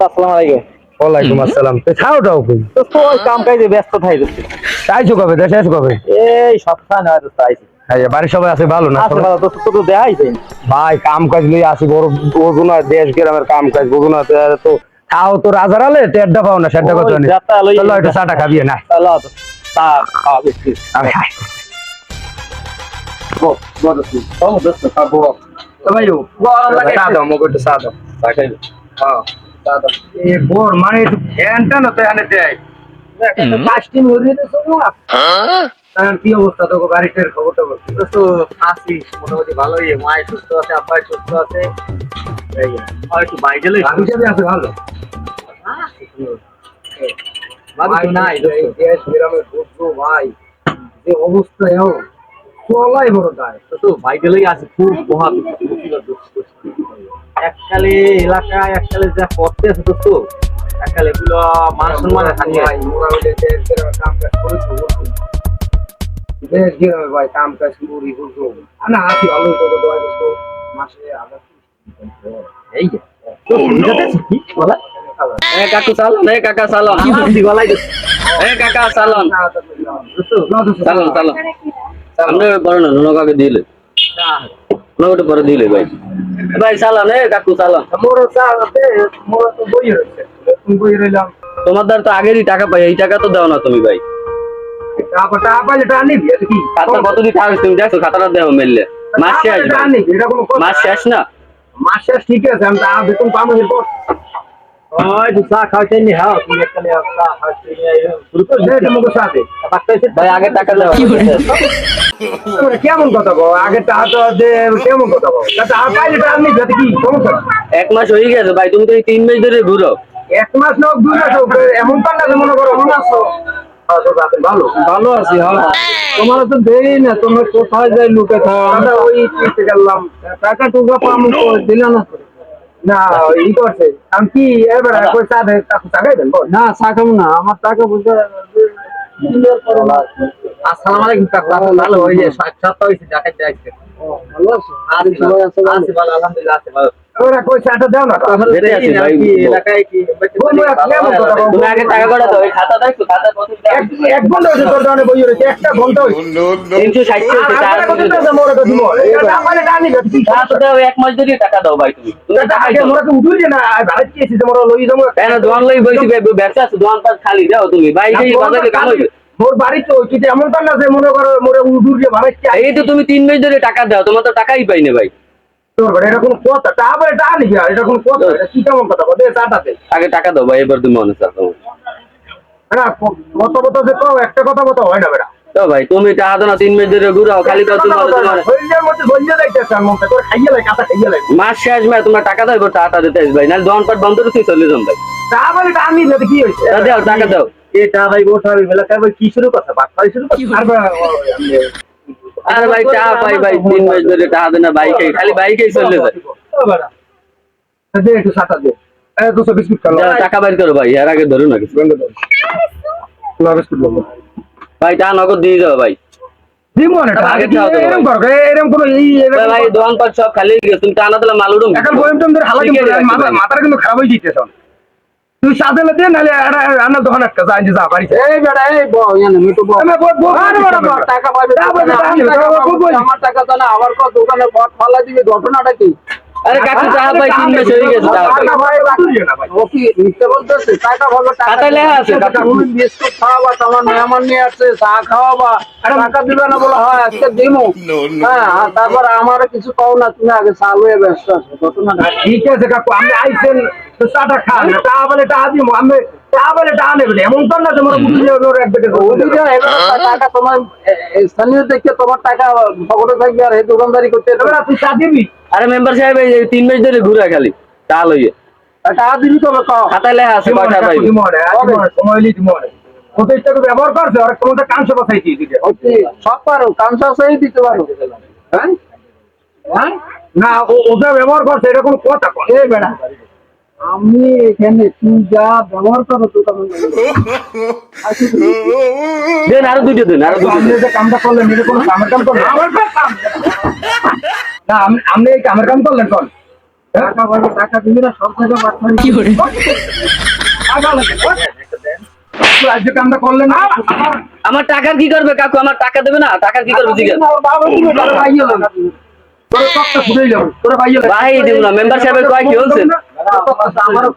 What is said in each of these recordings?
আসসালামু আলাইকুম ওয়ালাইকুম আসসালাম তো ছাওটাও কই তো তো কাম কাজে ব্যস্ত থাই দিচ্ছি চাইছো কবে দেশে আছো কবে এই সপ্তাহ নয় তো চাইছি এই বাড়ির সবাই আছে ভালো না আসলে তো তো তো দেখাই ভাই কাম কাজ লই আসি বড় বোঝো দেশ গ্রামের কাম কাজ বোঝো তো- খাও তো রাজার আলে টেড্ডা পাও না সেড্ডা কথা নেই চলো একটু চাটা খাবি না তাহলে তো তা খাওয়াবে আমি খাই বড় বড় খাব তো ভাই লাগে চা দাও মগো চা দাও হ্যাঁ চা দাও এ বোর মানে ফ্যানটা না তো এনে দেয়। পাঁচটি মরে দিছো না তার কি অবস্থা তো বাড়িতে খবরটা বল তো তো মোটামুটি ভালোই। মায়ের সুস্থ আছে আব্বাই সুস্থ আছে। একটু বাইরে লই যাবে আছে ভালো। ভাবি নাই এই গ্রামে বুঝছ ভাই যে অবস্থা এও চলাই বড় দায়। তো তো বাইরে আছে খুব মহা এককালে এলাকায় এককালে যা করতে আছে তো তো এককালে এগুলো মান সম্মানের হানি ভাই গ্রামে কাম কাজ ভাই কাম না ভালো করে মাসে এই এ কাকু চালন এ কাকা চালন কি এ কাকা চালন। চালন চালন। আমরা বড় না নগাকে দিলে? নগাটা পরে দিলে ভাই। ভাই চালন এ কাকু চালন। মোর সাথে মোর তো বই রয়েছে। তুমি বই রইলাম। তোমার দ্বার তো আগেরই টাকা পাই এই টাকা তো দাও না তুমি ভাই। খাতা কতদিন টাকা তুমি দেখো খাতাটা দেও মেললে। মাস শেষ মাস না? মাস শেষ ঠিক আছে আমি বেতন পাবো এরপর ওই তো চা খাওয়াতে নি হাও তুমি একখানে চা খাওয়াতে নি শুরু করে দে। এটা মুখের সাথে ভাই আগে টাকা দাও তোমরা কেমন কথা বল? আগে টাকা তো দে কেমন কথা বল? টাকা পাইলে টাকা আনি যাতে কি সমস্যা? এক মাস হয়ে গেছে ভাই তুমি তো এই তিন মাস ধরে ঘুরো। এক মাস না দুই মাস এমন যে মনে করো মনে আছো? হ্যাঁ, ভালো। ভালো আছি হ্যাঁ। তোমার তো দেই না তোমার কোথায় যাই লুকে আমরা ওই গেলাম। টাকা টুকা পাম দিল না। না ই করছে। কি এবার কই চা দে টাকা দেন না চা খাব না আমার টাকা বুঝতে আসসালামু আলাইকুম কাকা। ভালো ওই সাক্ষাৎ ভালো আছে? আছি ভালো আলহামদুলিল্লাহ আছে ভালো। ওরা কই চাটা দাও না বেঁচে আছি ভাই এলাকায় কি বন্ধু, কেমন কথা বল? তুমি আগে টাকা কটা দাও খাতা দেখো খাতা কত এক এক ঘণ্টা হয়েছে তোর দোকানে বই রয়েছে একটা ঘণ্টা হয়েছে। তিনশো ষাট আর কত টাকা মোরে তো দিব এটা দাম টানি দাও এক মাস ধরে টাকা দাও ভাই তুমি। তুমি টাকা টাকা আগে তো উঠুই না আর ভাড়া চেয়েছি যে মোরা লই যাব। কেন দোকান লই বইছি ব্যবসা আছে দোকান পাশ খালি দাও তুমি। ভাই এই বাজারে কাম হইবে। মোর বাড়ি তো কিন্তু এমন তো না যে মনে করো মোরে উদুর যে ভাড়া এই তো তুমি তিন মাস ধরে টাকা দাও তোমার তো টাকাই পাই না ভাই। এটা কোনো কথা তা আবার এটা এটা কোনো কথা এটা কি কেমন কথা দে চাটা আগে টাকা দাও ভাই এবার তুমি মনে চাও তোমার হ্যাঁ কত যে কও একটা কথা কথা হয় না বেটা। তো ভাই তুমি টাকা দাও তিন মাস ধরে ঘুরাও খালি তো তোমার তোমার মধ্যে ধৈর্য যাইতেছে আর মনটা। তোর খাইয়ে লাগে কাটা খাইয়ে লাগে। মাস শেষ মাস তোমার টাকা দাও এবার টাকা দিতে ভাই না দোকান পাট বন্ধ করে তুই চলে যাম ভাই। এটা কি হয়েছে? তা দাও টাকা দাও। এটা ভাই বেলা কি শুরু কথা বাদ পাই শুরু কথা আর ভাই টাকা পাই ভাই তিন মাস ধরে টাকা দেয় না বাইকে খালি বাইকেই চলে যায়। একটু দে টাকা বাইর করো ভাই এর আগে ধরো না কিছু। ভাই টাকা নগদ দিয়ে যাও ভাই। মাথাটা কিন্তু খারাপ হয়ে যেতেছ তুই সাথে দে নালে আনা দোকান একটা যা যা বাড়ি এই বেড়া এই বউ জানো মিটু আমি আরে টাকা পাবে টাকা। আমার টাকা তো না আবার কত দোকানে বট ফালা দিবে ঘটনাটা কি আরে কাকু টাকা পাই তিন মাস হয়ে গেছে টাকা পাই। টাকা ভাই রাখুন না ভাই ও কি মিথ্যে বলতেছে? টাকা ভালো টাকা খাতায় লেখা আছে টাকা তুমি বিস্কুট খাওয়াবা তোমার মেহমান নিয়ে আসছে চা খাওয়াবা আর টাকা দিবে না বলে হয় আজকে দিমু। হ্যাঁ আর তারপর আমার কিছু পাও না তুমি আগে চাল হয়ে ব্যস্ত আছো ঘটনাটা আর ঠিক আছে কাকু আমি আইছেন তো চাটা খান তা বলে টা দিমু আমি তা বলে টা নেবে এমন তো না যে মোর বুঝলে ওর এক বেটে ওদিকে এবার টাকা তোমার এ- এ, স্থানীয় দেখে তোমার টাকা পকেটে থাকবে আর এই দোকানদারি করতে এবার তুই চা দিবি? আরে মেম্বার সাহেব এই তিন মাস ধরে ঘুরে খালি তা লইয়ে। দিবি আছে সময় দিমো করে ব্যবহার করছে আর তোমাদের কাঁচে বসাইছি এদিকে ওকে সব পারো কাঞ্চা সেই দিতে পারো। হ্যাঁ? হ্যাঁ? না ওটা ব্যবহার করছে এটা কোনো কথা কয়। এই বেড়া আমি এখানে তুই যা ব্যবহার করো তো দেন আরও দুটো দেন আরও দুটো যে কামটা করলেন এটা কোনো কামের কাম করলেন? আমার কাম। না আপনি- কামের কাম করলেন কোন টাকা দিবি না সব জায়গায় কি করে? আমার টাকার কি করবে কাকু? আমার টাকা দেবে না? টাকার কি করবে জিজ্ঞেস? ভাই দিব না। মেম্বার সাহেবের কয় কি বলছেন আমারও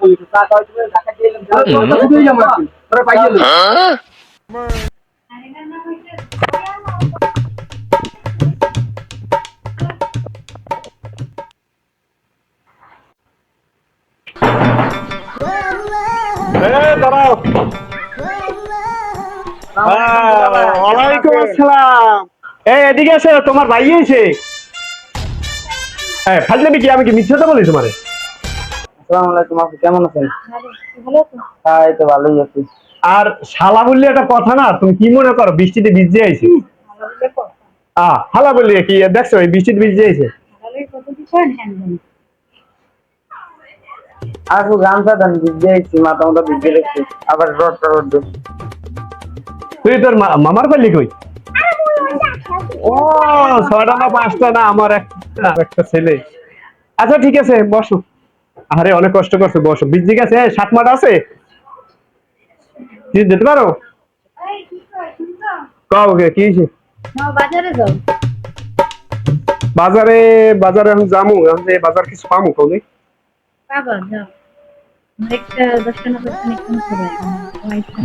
দাঁড়াও ওয়ালাইকুম আসসালাম। এই এদিকে এসে তোমার ভাই এসে। হ্যাঁ ফাজলামি কি? আমি কি মিথ্যা বলি তোমারে? আসসালামু আলাইকুম আপনি কেমন আছেন? হ্যাঁ এই তো ভালোই আছি। আর শালা বললে একটা কথা না তুমি কি মনে করো বৃষ্টিতে ভিজে আইছি? হলে হালা বললি কি? দেখছ এই বৃষ্টিতে ভিজে আইছে? তো গামছা দেন ভিজে আইছি মাথা মাথা ভিজে রেখেছি আবার রড রড তুই তোর মামার পাল্লি কই? ও ছয়টা না পাঁচটা না আমার একটা ছেলে। আচ্ছা ঠিক আছে বসো। আরে অনেক কষ্ট করছ বসো। বীজ আছে সাত মাঠ আছে? তুই দিতে পারো? কাও কে? বাজারে যাও বাজারে বাজারে আমি যামু আমি বাজার কিছু পামু কৌনি বাবা যাও।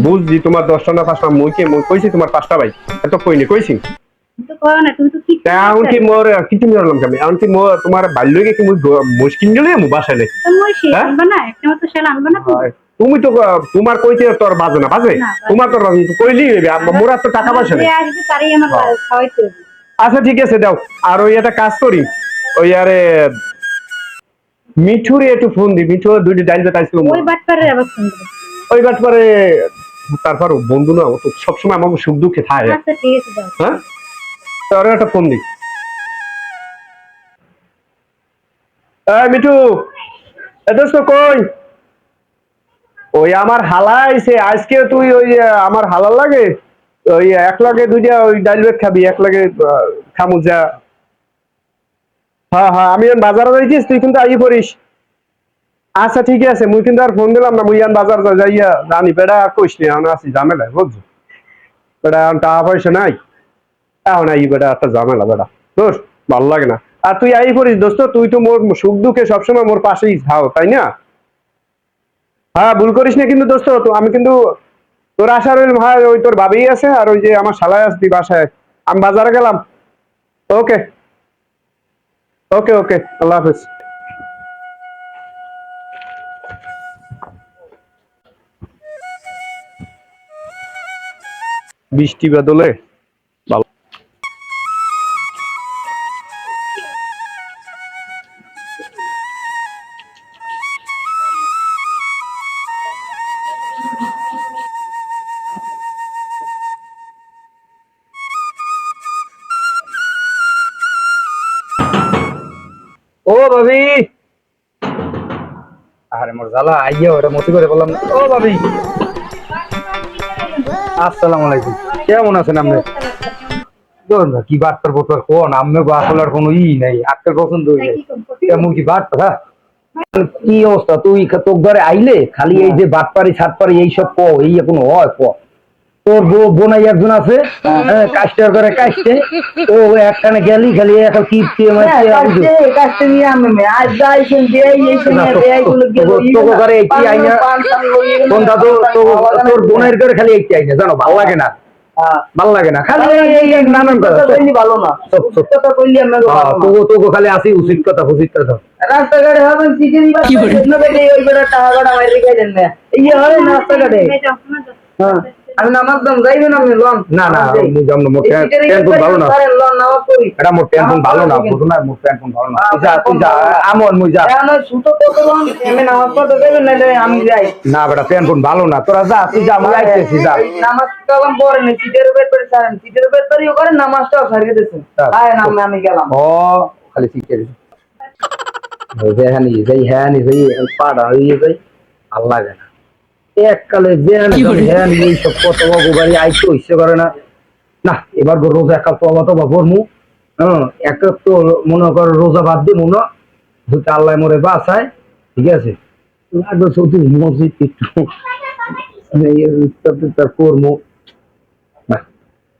বুঝছি তোমার দশটা না পাঁচটা মুই কে মুই কইছি তোমার পাঁচটা ভাই এত কইনি কইছি? তো কও না তুমি তো ঠিক মোর কিছু মিলালাম আমি এমন কি মোর তোমার বাল্য কি মুই মুশকিল গেলে মু বাসায় নেই তুমি সে? আনবা না একটা মতো শাল আনবা না তুমি? তুমি তো তোমার কইতে তোর বাজে না বাজে? না, বাজে। কইলি মোর তো টাকা পয়সা নেই। আচ্ছা ঠিক আছে দাও। আর ওই একটা কাজ করি। ওই আরে মিঠুরে একটু ফোন দি মিঠু দুইটি ডাইল বেতাইছিল ওই বাটপারে আবার ফোন করো ওই ব্যাপারে তারপর বন্ধু না ও তো সবসময় আমাকে সুখ দুঃখে থাকে। আচ্ছা ঠিক আছে হ্যাঁ? তোর একটা ফোন দি। এই মিঠু এদোস তো কই? ওই আমার হালা আইছে আজকে তুই ওই আমার হালার লাগে? ওই এক লাগে দুইটা ওই ডাইল বেগ খাবি এক লাগে আহ, খামু যা। হ্যাঁ হ্যাঁ আমি বাজারে যাইছিস তুই কিন্তু আই পড়িস আচ্ছা ঠিক আছে, মুই কিন্তু আর ফোন দিলাম না, মুই এখন বাজার যাইয়া জানি, বেড়া আর কইস নি, এখন আছি ঝামেলা বুঝছ? বেড়া এখন টাকা পয়সা নাই। এখন আই বেটা একটা ঝামেলা বেটা দোস্ত, ভালো লাগে না। আর তুই আই করিস, দোস্ত, তুই তো মোর সুখ দুঃখে সবসময় মোর পাশেই থাও, তাই না? হ্যাঁ ভুল করিস না কিন্তু, দোস্ত আমি কিন্তু তোর আশার ওই ভাই, ওই তোর ভাবেই আছে, আর ওই যে আমার শালায় আসবি বাসায়। আমি বাজারে গেলাম। ওকে। ওকে ওকে আল্লাহ হাফেজ। বৃষ্টি বাদলে ভাবি আরে মোর আইয়া মতি করে বললাম, ও ভাবি আলাইকুম। কেমন আছেন আপনি? দেখুন কি বার্তার বোতল কোন? আমি ই নাই আজকাল পছন্দ হয়ে? কেমন কি হ্যাঁ? কি অবস্থা? তুই তোর ঘরে আইলে খালি এই যে বাটপারি ছাটপারি এইসব ক, এই এখন হয়, ক? তোর বউ বোনাই একজন আছে হ্যাঁ, করে কাস্টে ও একখানে গেলি খালি এখন কি তো তো- তোর বোনের ঘরে খালি এইটি আইনা জানো ভালো লাগে না। ভালো লাগে না খালি নানান কথা। ভালো না। কথা কইলি আমরা তোকে তোকে খালি আসি উচিত কথা উচিত কথা। রাস্তাঘাটে হবেন চিকেন কি বলে? ওই বেটা টাকা মাইরে খাই না এই হয় রাস্তাঘাটে। হ্যাঁ। আমি নামাজ দাম যাইবেন লন না না আমি যাম না মোর টেনশন ভালো না। লন নামাজ পড়ি। এটা মোর টেনশন ভালো না বুঝো না মোর টেনশন ভালো না। যা তুই যা আমন মুই যা। না সুতো লন আমি নামাজ পড়তে দেবেন না আমি যাই। না বেটা টেনশন ভালো না। তোরা যা তুই যা আমি যাইতেছি যা। নামাজ কালাম পড়ে নি সিটের উপর পড়ে ছাড়েন সিটের উপর পড়িও করে নামাজটাও ছাড়িয়ে দিয়েছেন। আয় নাম আমি গেলাম। ও খালি সিটের যেখানে হ্যাঁ নি যাই পাড়া হইয়ে যাই। আল্লাহ জানে। এককালে করে? হ্যান এই সব কত বাবু বাড়ি আইতে ইচ্ছে করে না। না এবার তো রোজা একাল তো অবাত বা ভরমু। হ্যাঁ এক তো মনে কর রোজা বাদ দিব না। যদি আল্লাহ মরে বাসায় ঠিক আছে? লাগবে শুধু মসজিদ একটু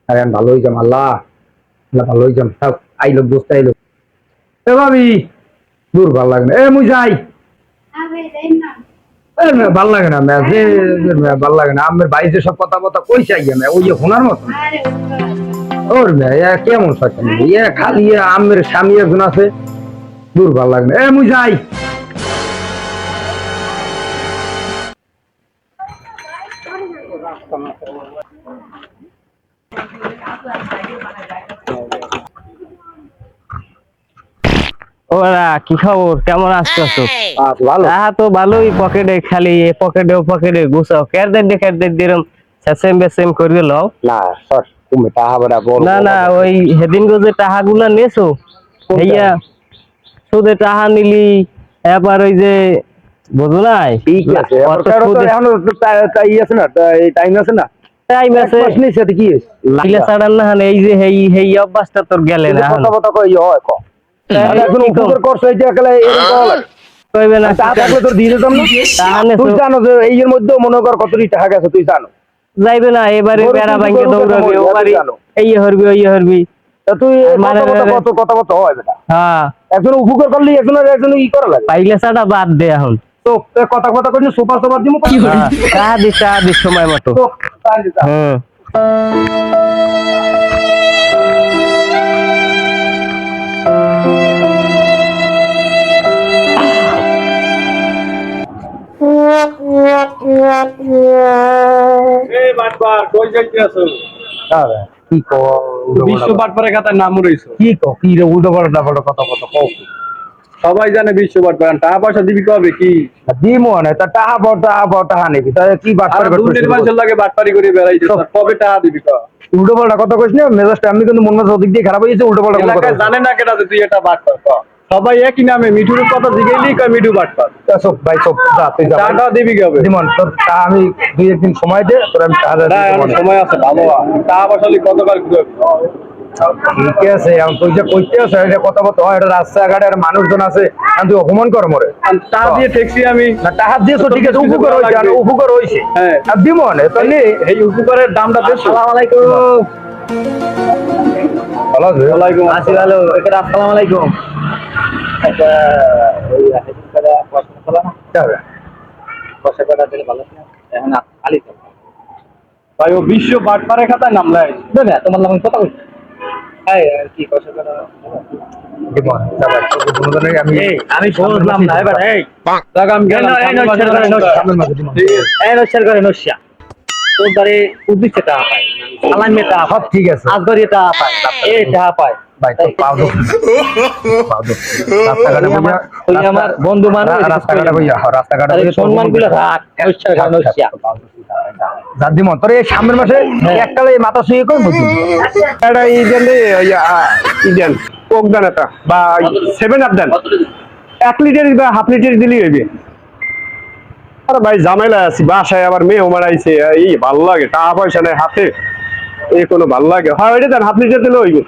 আরে আমি ভালো হয়ে যাম আল্লাহ। আল্লাহ ভালো হয়ে যাম আইলো দোস্ত আইলো। এ ভাবি দূর ভালো লাগে এ মুই যাই। ভালো লাগে না ম্যাচ ভালো লাগে না, আমার ভাই যে সব কথা কথা কই চাই আমি ওই যে শোনার মতন ওর মেয়ে কেমন থাকে ইয়ে খালি আমের স্বামী একজন আছে, দূর ভালো লাগে না। এ মুই যাই ওরা কি খবর? কেমন আচ্ছা, ভালো। তাহা তো ভালোই পকেটে খালি পকেটে পকেটে গুছাও কেরদের দিয়ে কেরদের দিরম সেসেম বেসেম করে লও। না সর তুমি টাহা বেড়া বল না না ওই যে টাহাগুলা নেছো ভাইয়া সুদে টাহা নিলি এবার ওই যে বুঝো নাই? ঠিক আছে এখনও আছে না টাইম আছে না? টাইম আছে। কি আছে ছাড়ান না এই যে হেই হেই অভ্যাসটা তোর গেলে না কথা কথা কই হয় ক কম? উপকার করছ এই যে একলা এরকম করা লাগে। কইবে না। তা থাকলে তোর দিয়ে দিতাম না। তুই জানো যে এই এর মধ্যে মনে কর কতটি টাকা গেছে তুই জানো। যাইবে না এবারে বেড়া দৌড়াবি ওবারে এই হরবি ওই হরবি। তা তুই মানে- কথা কথা কত কথা কথা হয় বেটা? হ্যাঁ। একজন উপকার করলি একজন একজন ই করা লাগে। পাইলে সাটা বাদ দে এখন। তো কথা কথা কইনি সুপার সুপার দিমু কি দি দি সময় মতো। তো কি কো বিশ্ব বাটবারের খাতার নাম রইছো কি কো কি রে উল্টো পাল্টা কথা কথা কও? সবাই জানে বিশ্ব টাকা পয়সা দিবি কবে কি? দিমো না তা টাহা বড় টাহা বড় নেবি তাহলে কি বাট আর মানুষের লাগে বাটপারি করে বেড়াইছে তো- কবে টাকা দিবি উল্টো পাল্টা কথা কইস না মেজাজটা আমি কিন্তু মন মেজাজ ওদিক দিয়ে খারাপ হয়েছে উল্টো পাল্টা কথা জানে না কেটা যে তুই এটা বাটপার ক সবাই একই নামে মিঠুর কথা জিগেইলি কয় মিঠু বাটপার। তা সব ভাই সব যা তুই যা টাকা দিবি কবে? দিমন তোর তা আমি দুই একদিন সময় দে তোর আমি টাকা না দিয়ে সময় আছে ভালো পয়সা লিখ কতবার ঠিক আছে তুই যে কইতে আছে এটা কথা বলতে হয় এটা রাস্তাঘাটে আর মানুষজন আছে আর তুই অপমান কর মরে। টাকা দিয়ে ঠেকছি আমি। না টাকা দিয়েছ ঠিক আছে উপকার হয়েছে আর উপকার হয়েছে। হ্যাঁ। আর দিমন তো নে এই উপকারের দামটা বেশ। আসসালামু আলাইকুম। ভালো আছে? ওয়ালাইকুম এটা আসসালামু আলাইকুম। যাবে। ভাই ও বিশ্ব খাতায় নাম লাই তোমার নাম কথা আমি বুঝলাম না এবার এই। ঠিক আছে। করে নস্যা। তোর উদ্দিচ্ছে টাকা পায়। আলাম মে টাকা সব ঠিক আছে। আজ টাকা পায়। টাকা পায়। বন্ধু মানুষ, হ্যাঁ, রাস্তাঘাটে আরে সম্মানগুলো রাখ নস্যা করে নস্যা যা দিমন তোর এই সামনের মাসে এককালে মাথা শুয়ে কই বুঝি এটা এই জন্য ই দেন কোক দেন একটা বা সেভেন আপ দেন। এক লিটার বা হাফ লিটার দিলেই হইবে। আরে ভাই ঝামেলা আছি বাসায় আবার মেয়ে মেয়েও মারাইছে এই ভালো লাগে টাকা পয়সা নেই হাতে এই কোনো ভালো লাগে। হ্যাঁ ওইটা দেন হাফ লিটার দিলে হইবে।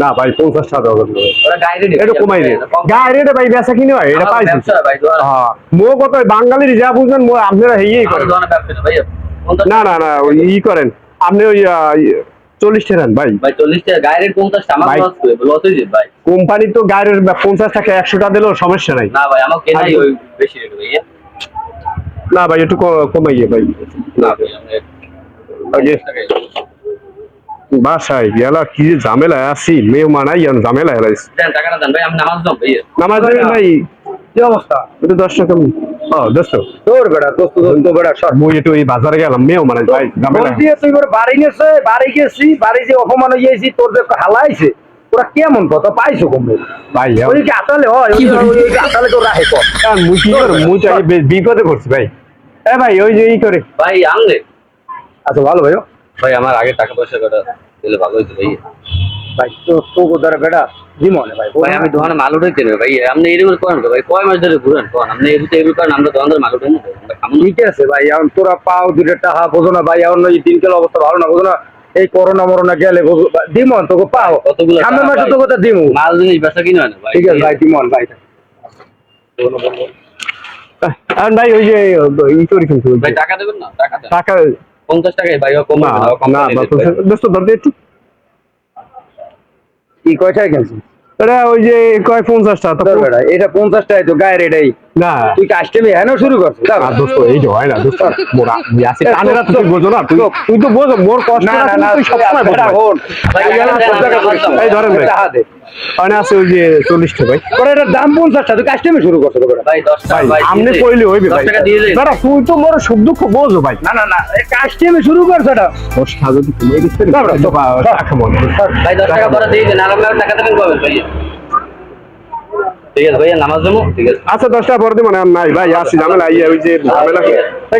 না ভাই পঞ্চাশ টাকা হবে এটা কমাই দে। গায়ে রেটে ভাই বেচা কিনে হয় এটা পাইছি। হ্যাঁ। মো কত বাঙালির যা বুঝবেন মো আপনারা করেন। না না না ই করেন। আপনি ওই চল্লিশ টাকা ভাই। ভাই চল্লিশ টাকা গায়ের পঞ্চাশ আমার লস লস হয়ে যাবে ভাই। কোম্পানি তো গায়ের পঞ্চাশ টাকা একশো টাকা দিলেও সমস্যা নাই। না ভাই আমার কেনাই ওই বেশি রেট ভাই না ভাই একটু কমাইয়ে ভাই। না ভাই বাসায় গেলা কি যে ঝামেলায় আছি মেয়ে মানাই আমি ঝামেলায় হেলাইছি নামাজ দাম ভাই নামাজ পড়বেন ভাই। কি অবস্থা? একটু দশ টাকা ও দোস্ত তোর বেড়া দোস্ত দোস্ত বেড়া সর। মুই একটু এই বাজারে গেলাম মেয়েও মানাই ভাই ঝামেলা। বলছি তুই করে বাড়ি গেছে বাড়ি গেছি বাড়ি যে অপমান হয়ে গেছি তোর যে হালাইছে তোরা কেমন কত পাইছো কমবে ভাই ওই কি আতালে হয় ওই ওই কি আতালে তো রাহে কর মুই কি করে মুই তো বিপদে পড়ছি ভাই। এ ভাই ওই যে ই করে। ভাই আনলে। আচ্ছা ভালো ভাই ভাই আমার আগে টাকা পয়সা কটা দিলে ভালো হইতো ভাই। ভাই তো তো ধরে বেড়া জীবনে ভাই ভাই আমি দোকানে মাল উঠাইতে নেবে ভাই। আপনি এরকম করেন তো ভাই কয় মাস ধরে ঘুরেন? কোন আপনি এগুলো করেন আমরা দোকান ধরে মাল উঠাই না। ঠিক আছে ভাই এখন তোরা পাও দুটো টাকা বোঝো না ভাই এখন ওই দিনকাল অবস্থা ভালো না বোঝো না। এই করোনা মরোনা গেলে দিমন তোকে পাও। কতগুলো সামনের টাকা মাসে তোকে তো দিমু। মাল জিনিস বেচা কিনে না ভাই? ঠিক আছে ভাই দিমন ভাই আর ভাই। ওই যে ই করি কিন্তু ভাই টাকা দেবেন না? টাকা টাকা পঞ্চাশ টাকায় ভাই কম না। দোস্ত ধর দিয়ে একটু। কি কিনছিস এটা ওই যে কয় পঞ্চাশ টাকা তোর বেটা, এটা পঞ্চাশ টাকায় তো গায়ের এটাই। না। তুই কাস্টমে হেন শুরু করছিস দোস্ত এই যে হয় না দোস্ত মোরা তো তুই বোঝো না তুই তুই তো বোঝো মোর কষ্ট না তুই সবসময় বোঝো। টাকা টাকা। এই ধরেন ভাই। মানে আছে ওই যে চল্লিশ টাকা ভাই। তোর এটার দাম পঞ্চাশ টাকা তুই কাস্টমে শুরু করছ তো ভাই দশ টাকা ভাই ভাই আমনে কইলে হইবে ভাই। টাকা দিয়ে দিন দাঁড়া তুই তো মোর সুখ দুঃখ বোঝো ভাই। না না না কাস্টমে শুরু করছ এটা। দশ টাকা যদি দিতে টাকা ভাই দশ টাকা পরে দিয়ে দিন আর আপনার টাকা দেবেন কবে ভাই? ঠিক আছে ভাইয়া নামাজ জমো ঠিক আছে। আচ্ছা দশ টাকা পরে মানে আর নাই ভাই আসি ঝামেলা ইয়ে ওই যে ঝামেলা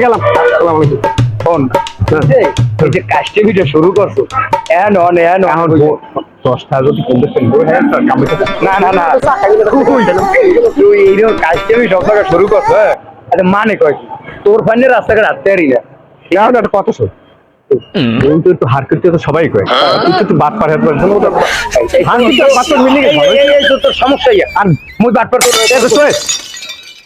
গেলাম। আসসালামু আলাইকুম। ফোন। এই এই যে কাস্টমিটা শুরু করছ। এন অন এন অন। দশ টাকা যদি কমবে না না না তুই এইরকম কাস্টমি সব জায়গায় শুরু করছ হ্যাঁ? আচ্ছা মানে কয় তোর ফান্ডে রাস্তাঘাট হাঁটতে পারি না এখন একটা কথা শোন তুই তো একটু হার করতে তো সবাই কয় তুই তো একটু বাদ পার হাত পারছ না হার করতে বাদ পার মিলে গেছে তো তোর সমস্যা আর মুই বাটপার তোর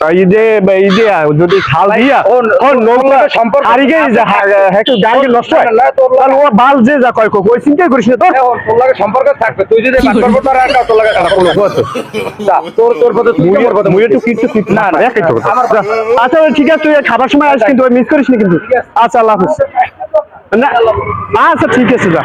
এই যে এই যে যদি খাল দিয়া ও নোংরা সম্পর্ক হারিয়ে যা হ্যাঁ একটু গাড়ি নষ্ট হয়। তোর তাহলে ও বাল যে যা কয় কই ওই চিন্তাই করিস না তোর। তোর লাগে সম্পর্ক থাকবে। তুই যদি বাটপার করতে আর তোর লাগে তোর তোর পথে তুই আমার পথে মুই একটু কিটু কিটু না, না, একই তো কথা। আচ্ছা ঠিক আছে তুই খাবার সময় আসিস কিন্তু মিস করিস না কিন্তু। আচ্ছা আল্লাহ হাফিজ। না আচ্ছা ঠিক আছে যা।